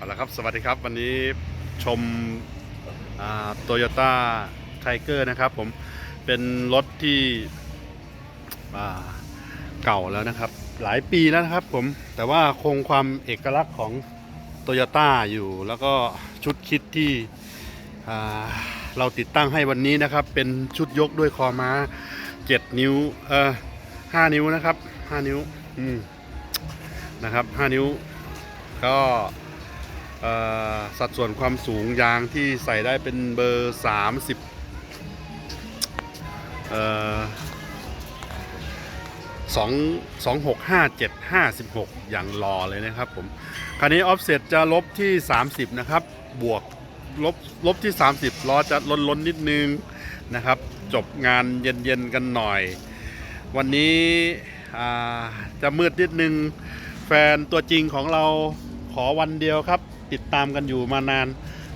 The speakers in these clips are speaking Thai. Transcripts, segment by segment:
เอาละครับ สวัสดีครับ วันนี้ชมโตโยต้าไทเกอร์นะครับผม เป็นรถที่เก่าแล้วนะครับ หลายปีแล้วนะครับผม แต่ว่าคงความเอกลักษณ์ของโตโยต้าอยู่ แล้วก็ชุดคิดที่เราติดตั้งให้วันนี้นะครับ เป็นชุดยกด้วยคอม้า 7 นิ้ว เอ่อ 5 นิ้วนะครับ 5 นิ้ว อืม นะครับ 5 นิ้ว ก็ สัดส่วนความสูงยางที่ใส่ได้เป็นเบอร์ 30เอ่อสองสองหกห้าเจ็ดห้าสิบหกอย่างรอเลยนะครับผม คันนี้ออฟเซ็ตจะลบที่ 30 นะครับ บวกลบลบที่ 30ล้อจะล้นล้นนิดนึงนะครับ จบงานเย็นๆกันหน่อย วันนี้จะมืดนิดนึง แฟนตัวจริงของเราขอวันเดียวครับ ติดตามกันอยู่มานาน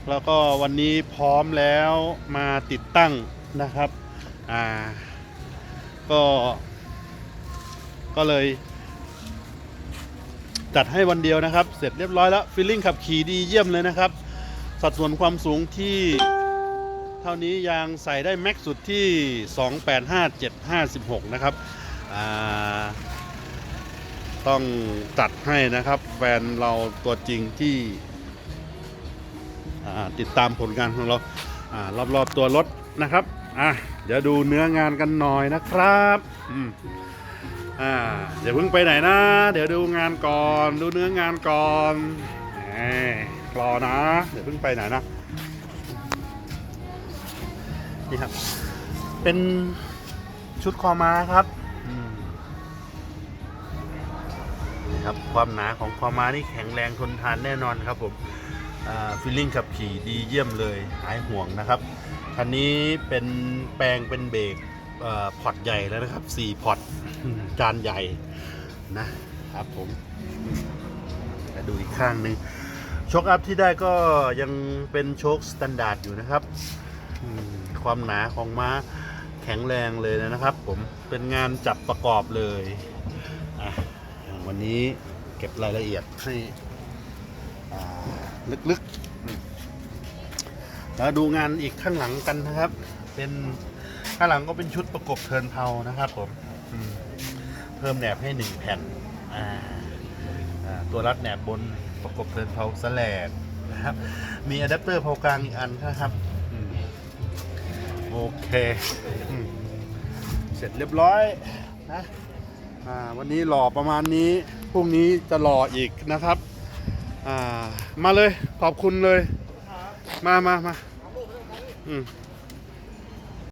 แล้วก็วันนี้พร้อมแล้วมาติดตั้งนะครับอ่าก็ก็เลยจัดให้วันเดียวนะครับ เสร็จเรียบร้อยแล้วฟีลลิ่งขับขี่ดีเยี่ยมเลยนะครับ สัดส่วนความสูงที่เท่านี้ยางใส่ได้แม็กสุดที่ 285756 นะครับอ่าต้องจัดให้นะครับ แฟนเราตัวจริงที่ ติดตามผลงานของเราอารอบๆตัวรถนะครับอะเดี๋ยวดูเนื้องานกันหน่อยนะครับอืมอ่าอย่าเพิ่งไปไหนนะ เดี๋ยวดูงานก่อนดูเนื้องานก่อนรอนะเดี๋ยวเพิ่งไปไหนนะนี่ครับ เป็นชุดคอม้าครับนี่ครับความหนาของคอม้านี่แข็งแรงทนทานแน่นอนครับผม ฟีลลิ่งขับขี่ดีเยี่ยมเลยหายห่วงนะครับคันนี้เป็นแปลงเป็นเบรกอพอร์ตใหญ่แล้วนะครับ 4 พอร์ตจานใหญ่นะครับผมมาดูอีกข้างหนึ่งโชคอัพที่ได้ก็ยังเป็นโชคสแตนดาร์ดอยู่นะครับ ความหนาของม้าแข็งแรงเลยนะครับผมเป็นงานจับประกอบเลยอะวันนี้เก็บรายละเอียดให้ ลึกๆแล้วดูงานอีกข้างหลังกันนะครับ เป็นข้างหลังก็เป็นชุดประกบเทินเทานะครับผมมเพิ่มแหนบให้หนึ่งแผ่นตัวรัดแหนบบนประกบเทินเทาสแลดนะครับมีอะแดปเตอร์เพากลางอีกอันนะครับอโอเคอเสร็จเรียบร้อยนะวันนี้หล่อประมาณนี้ พรุ่งนี้จะหล่ออีกนะครับ อ่า มาเลยขอบคุณเลย มามามาอืม